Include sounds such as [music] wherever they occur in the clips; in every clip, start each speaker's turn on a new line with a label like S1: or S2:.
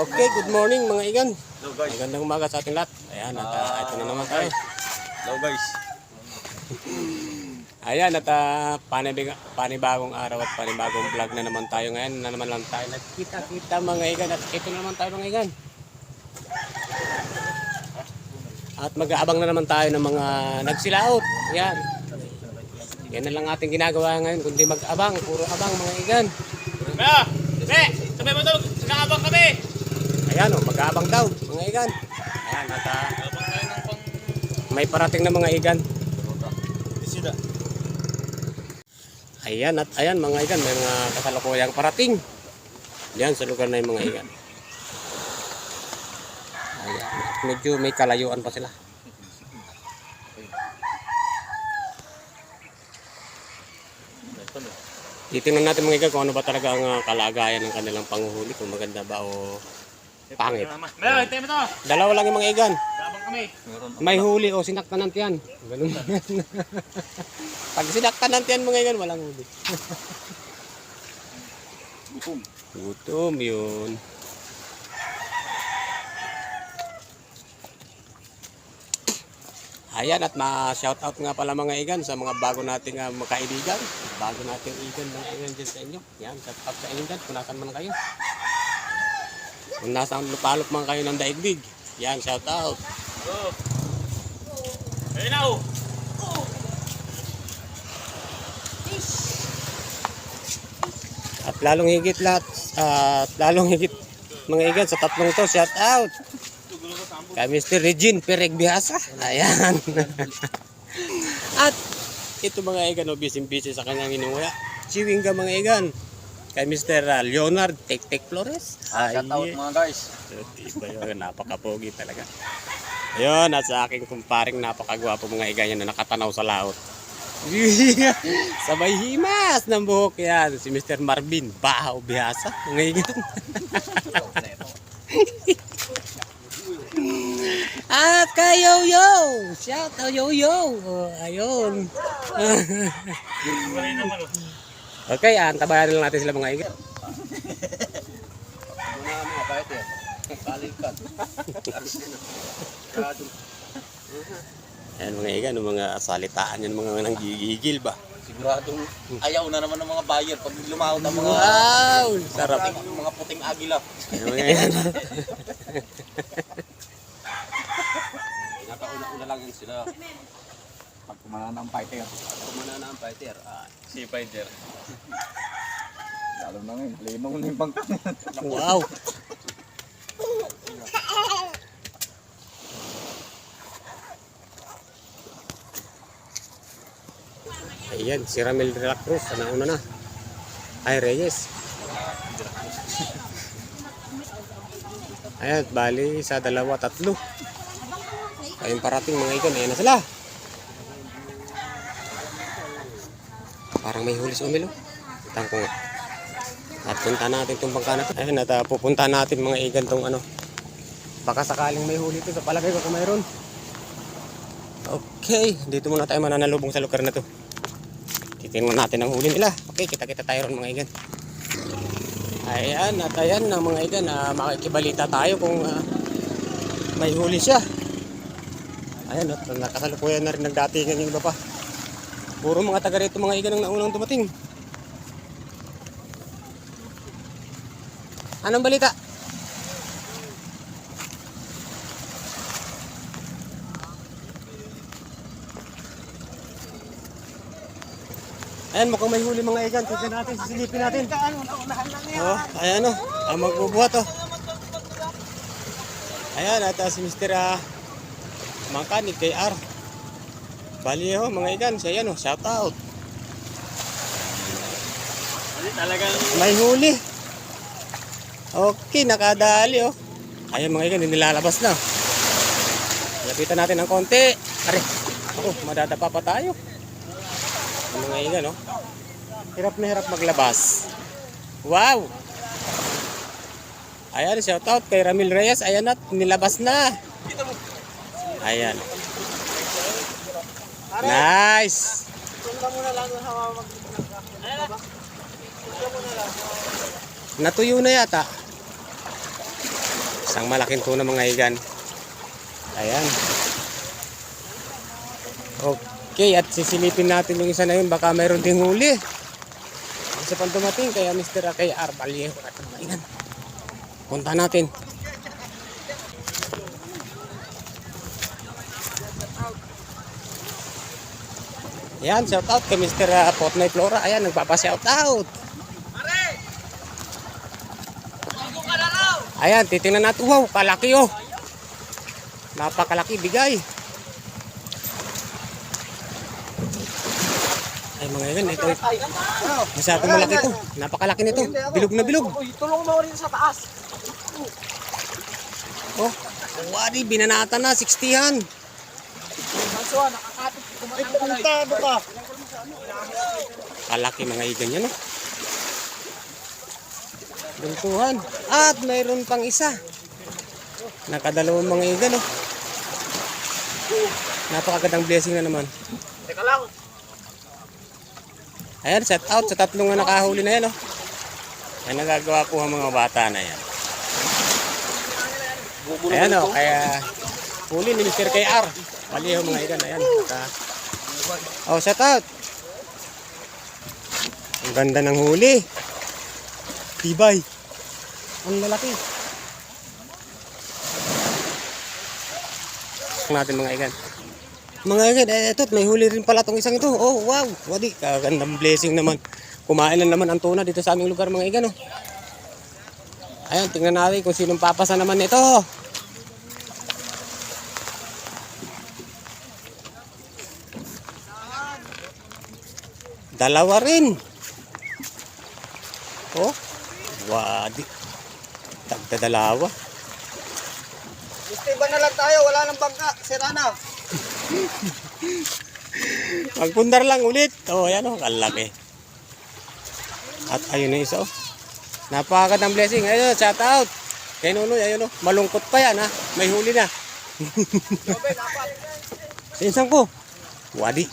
S1: Okay, good morning mga igan.
S2: Hello guys.
S1: Magandang umaga sa ating lahat. Ayan, at ah, ito na naman tayo.
S2: Hello guys. [laughs]
S1: Ayan, at ah, panibig, panibagong araw at panibagong vlog na naman tayo ngayon. Na naman lang tayo nagkita-kita mga igan. At ito na naman tayo mga igan. At mag-aabang na naman tayo ng mga nagsilaot. Yan. Yan na lang ating ginagawa ngayon, kundi mag-abang. Puro abang mga igan.
S2: Kaya, sabay mo to, nakabang kami.
S1: Ayan o, mag-aabang daw mga igan. Ayan, at ah, may parating na mga igan. Ayan at ayan mga igan, may mga kasalukuyang parating. Diyan sa lugar na yung mga igan. Ayan. Medyo may kalayuan pa sila. Titingnan natin mga igan kung ano ba talaga ang ah, kalagayan ng kanilang panguhuli. Kung maganda ba o pangit.
S2: Meron, mo to.
S1: Dalawa lang yung mga igan.
S2: Nakabang kami.
S1: May huli o sinaktan ng tiyan. Ganun yan. [laughs] Pag sinaktan ng tiyan mga igan, walang huli.
S2: Gutom.
S1: Gutom yun. Ayan at ma-shout out nga pala mga igan sa mga bago nating uh, mga kaibigan. Bago nating igan ng igan dyan sa inyo. Yan, shout out sa inyo dyan kung nasan man kayo. Kung nasaan lupalop man kayo ng daigdig. Yan, shout out.
S2: Oh. Ayun na oh.
S1: At lalong higit lahat, at lalong higit mga igan sa tatlong to, shout out. Kay Mr. Regine Pereg Bihasa. Ayan. [laughs] At ito mga igan, no, busy-busy sa kanyang inuwi. Chiwing ka mga igan. Kay Mr. uh, Leonard Tek Tek Flores. Ay,
S2: Shout out mga guys.
S1: Iba yun, napakapogi talaga. Ayun, at sa aking kumparing napakagwapo mga igan yan na nakatanaw sa laot. [laughs] Sabay himas ng buhok yan. Si Mr. Marvin, bahaw bihasa. Mga igan. [laughs] At kay Yo-Yo! Shout out Yo-Yo! Oh, ayun. Okay, antabayan lang natin sila mga igan.
S2: Muna mga fighter. Balikan.
S1: Ayan mga igan, mga salitaan yan, mga nanggigigil ba?
S2: Siguradong ayaw na naman ng mga buyer pag lumahot ang mga
S1: Wow! Sarap.
S2: puting, mga puting agila.
S1: Ayan mga igan.
S2: Pinakauna-una lang yan sila. Pag kumana ng fighter.
S1: Kumana na ang fighter. Ah,
S2: Si fighter. Lalo na ngayon, linong na yung bangka.
S1: wow! Ayan, si Ramel de la Cruz, nauna na. Ay, Reyes. Ayan, bali sa dalawa, tatlo. Ayun parating mga ikon, ayan na sila. Parang may huli sa umilo. Tangko nga. At punta natin itong bangka na to. Ayun, at uh, pupunta natin mga igan tong ano. Baka sakaling may huli ito sa palagay ko kung mayroon. Okay, dito muna tayo mananalubong sa lugar na to. Titingnan natin ang huli nila. Okay, kita-kita tayo ron mga igan. Ayan, at ayan na mga igan, uh, makikibalita tayo kung ah, may huli siya. Ayan, at nakasalukuyan na rin nagdatingan yung iba pa. Puro mga taga rito mga igan ang naunang dumating. Anong balita? Ayan, mukhang may huli mga igan. Tignan natin, sisilipin natin. Oh, ayan o. Ang magbubuhat o. Ayan, at ah, si Mr. Uh, Mangkanik kay R. Bali ho, mga igan. Siya yan o, shout out.
S2: Talagang
S1: May huli. Okay, nakadali oh. Ayun mga igan, nilalabas na. Lapitan natin ng konti. Are, ako, madadapa pa tayo. Mga igan oh. Hirap na hirap maglabas. Wow! Ayan, shout out kay Ramil Reyes. Ayan at, nilabas na. Ayan. Nice! Natuyo na yata. Isang malaking tuna mga igan. Ayan. Okay, at sisilipin natin yung isa na yun. Baka mayroon ding huli. Isa pang dumating kaya Mr. Kay R. Vallejo at mga igan. Punta natin. Yan, shout out kay Mr. uh, Potnoy Flora. Ayan, nagpapa-shout out. Ayan, titingnan natin. Wow, kalaki oh. Napakalaki bigay. Ay mga yan, ito. Masyadong malaki to. Napakalaki nito. Bilog na bilog.
S2: Tulong mo rin sa taas.
S1: Oh, wadi, binanata na, 60-han.
S2: Maswa, nakakatip. Kumatado ka.
S1: Kalaki mga igan yan. Buntuhan. At mayroon pang isa. Nakadalawang mga igan, oh. Napakagandang blessing na naman.
S2: Teka lang.
S1: Ayan, set out sa tatlong na nakahuli na yan, oh. Yan nagagawa po ang mga bata na yan. Ayan, oh, kaya huli ni Mr. KR. Mali yung mga igan, ayan. Saka, oh, set out. Ang ganda ng huli. Tibay. Ang lalaki. natin mga igan. Mga igan, eh, ito, may huli rin pala tong isang ito. Oh, wow. Wadi, kagandang blessing naman. Kumain na naman ang tuna dito sa aming lugar mga igan, oh. Ayan, tingnan natin kung sinong papasa naman nito. Dalawa rin. Oh, wadi. Tagda dalawa.
S2: Gusto iba na lang tayo, wala nang bangka. Sira na. [laughs]
S1: Magpundar lang ulit. Oh, ayan oh, kalaki. At ayun na isa oh. Napakagandang blessing. Ayun, shout out. Kay Nunoy, ayun oh. Malungkot pa yan ha. May huli na. [laughs] Sinsan ko. Wadi.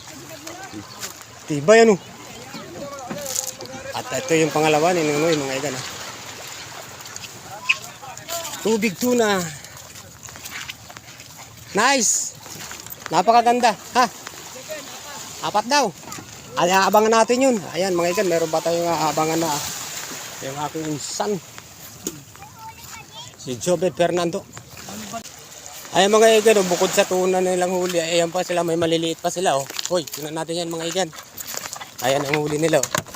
S1: Tiba yan oh. At ito yung pangalawa ni Nunoy, mga igan ha. Tubig tuna. Nice. Napakaganda. Ha? Apat daw. Ay, aabangan natin yun. Ayan, mga ikan, meron ba tayong aabangan na yung aking son. Si Jobet Fernando. Ayan mga ikan, oh, bukod sa tuna nilang huli, ayan pa sila, may maliliit pa sila. Oh. Hoy, tingnan natin yan mga ikan. Ayan ang huli nila. Oh.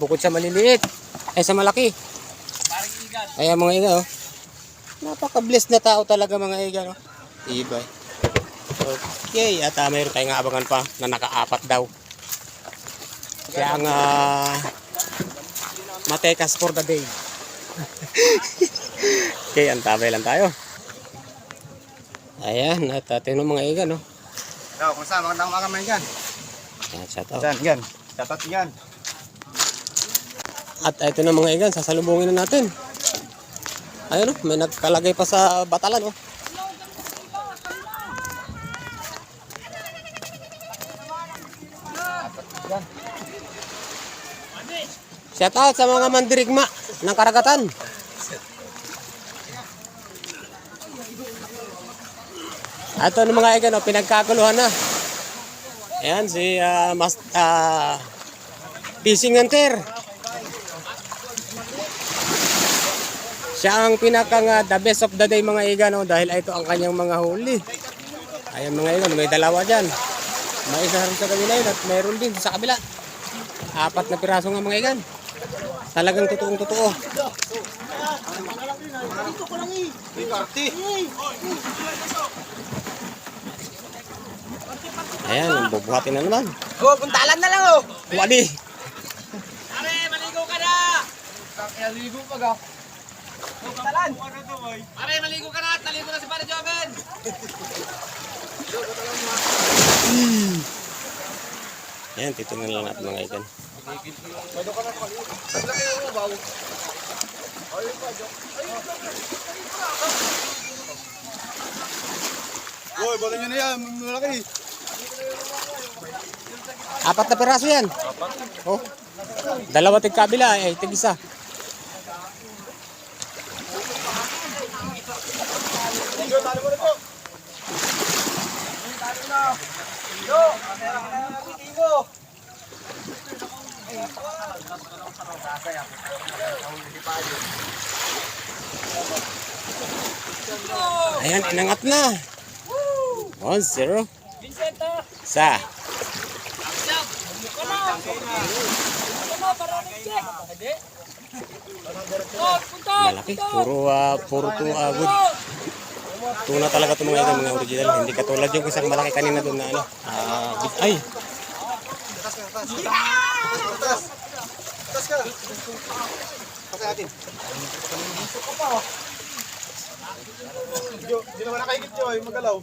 S1: Bukod sa maliliit, ay sa malaki. Ayan mga ikan, oh. Napaka-blessed na tao talaga mga ikan. Oh. Ibay. Okay, at uh, mayroon tayong abangan pa na nakaapat daw. Kaya ang uh, matekas for the day. [laughs] okay, antabay lang tayo. Ayan, at uh, tingnan mga iga, no?
S2: Yo, kung saan, magandang umaga man dyan.
S1: Ayan, shout out.
S2: Dyan, yan. Dapat yan.
S1: At ito na mga igan, sasalubungin na natin. Ayun, oh, may nagkalagay pa sa batalan, oh. Shout out sa mga mandirigma ng karagatan. Ito ng mga igan, oh, pinagkakuluhan na. Ayan, si ah, mas, ah, fishing hunter. Siya ang pinakang ah, the best of the day mga igan oh, dahil ito ang kanyang mga huli. Ayan mga igan, may dalawa dyan. May isa rin sa kabila yun at mayroon din sa kabila. Apat na piraso nga mga igan. Talagang totoong totoo.
S2: Hey, Karti.
S1: Ayan, ang bubuhatin na naman.
S2: Oh, puntalan na lang oh.
S1: Wadi!
S2: Pare, maligo ka na. Maligo pa ga. Puntalan. Pare, maligo ka na. Naligo na si Pare Joven.
S1: Ayan, titingnan lang natin mga igan.
S2: Hoy, bala nyo na yan. Malaki.
S1: Apat na piraso yan. Oh. Dalawa tig kabila, eh, tig isa.
S2: Yo, talo mo na to. Talo na. Yo, kamera ka na natin dito.
S1: Ayan, inangat na. 1-0.
S3: Vincento!
S1: Sa. Malaki. Puro, ah, puro to, ah, good. Tuna talaga itong mga ito, mga original. Hindi katulad yung isang malaki kanina doon na ano. Big- ay,
S2: Tas ka. Kasi atin. Yo, di naman nakaigit yo, yung magalaw.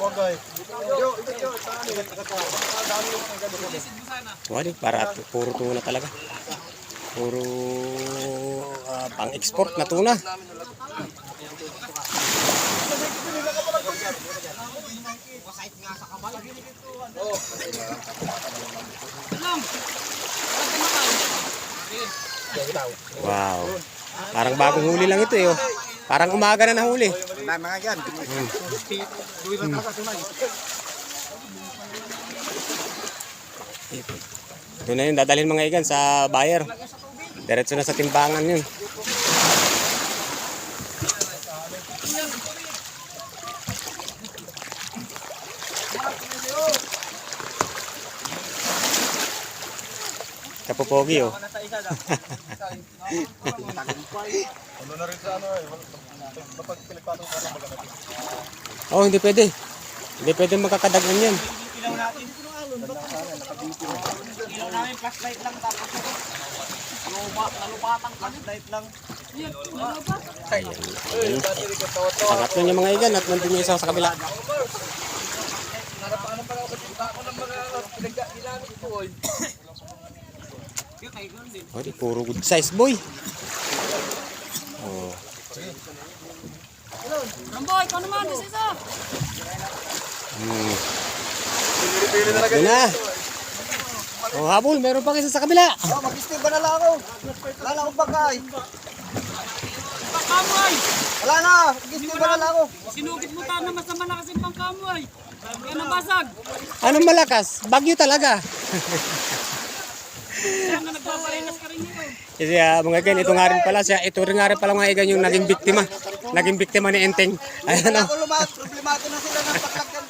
S2: Huwag ay. Magalaw.
S1: wali, para puro tuna talaga. Puro ah, pang-export na tuna. Wow. Parang bagong huli lang ito eh. oh. Parang umaga na nahuli.
S2: Na mga yan. Tunay.
S1: Doon na yun, dadalhin mga igan sa buyer. Diretso na sa timbangan yun. Kapopogi oh.
S2: Ano na rin sa ano eh. Kapag pinagpatong ka ng baga [laughs]
S1: Oh, hindi pwede. Hindi pwede makakadagan yan.
S3: Ilaw namin flashlight lang tapos lupa, nalupatang flashlight lang.
S1: Ayan. Pangatlo niya mga igan at nandun yung isa sa kabila. Oh, di puro good size boy. Oh.
S3: Rambo, ikaw naman, this is up!
S1: Hmm. Ito na. Oh, habol, meron pa isa sa kabila.
S2: Oh, mag-stay ba na lang ako? Wala na akong bagay.
S3: Pangkamoy!
S2: Wala na, mag-stay ba na lang ako?
S3: Sinugit mo tayo na mas na malakas yung pangkamoy! Kaya nabasag!
S1: Anong malakas? Bagyo talaga. [laughs]
S3: Kaya nga nagpaparekas ka rin yun.
S1: Kasi ah, mga igan, ito nga rin pala siya. Ito rin nga rin pala mga igan yung naging biktima. Naging biktima ni Enteng. Ayan oh.
S2: Ako lumat, problemado na sila ng paklakyan.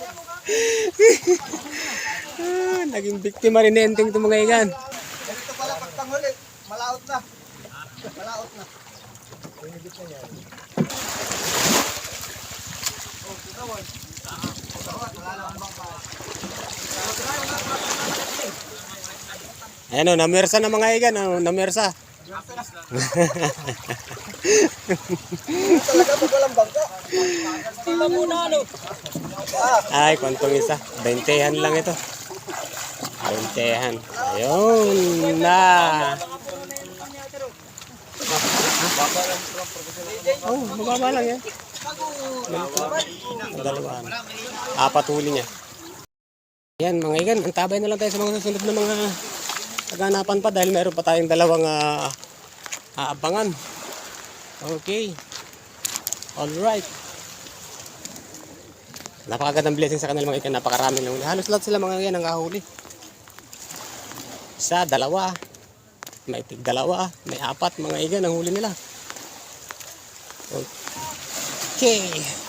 S1: Ah, naging biktima rin ni Enteng itong mga igan.
S2: Ganito pala pag panghuli, malaot na. Malaot na.
S1: Ayan o, namersa na mga igan. Ano, namersa.
S2: Talaga pag walang bangka.
S3: Tila muna, ano?
S1: Ay, kwantong isa. 20 lang ito. 20 Ayun na. Oh, mababa lang yan. Dalawa. Apat huli niya. Yan, mga igan. Antabay na lang tayo sa mga susunod na mga kaganapan pa dahil meron pa tayong dalawang ah, aabangan. Okay. Alright. Napakagandang blessing sa kanila mga ikan. Napakarami lang. huli. Halos lahat sila mga ikan ang kahuli. Isa, dalawa. May tig dalawa. May apat mga ikan ang huli nila. Okay.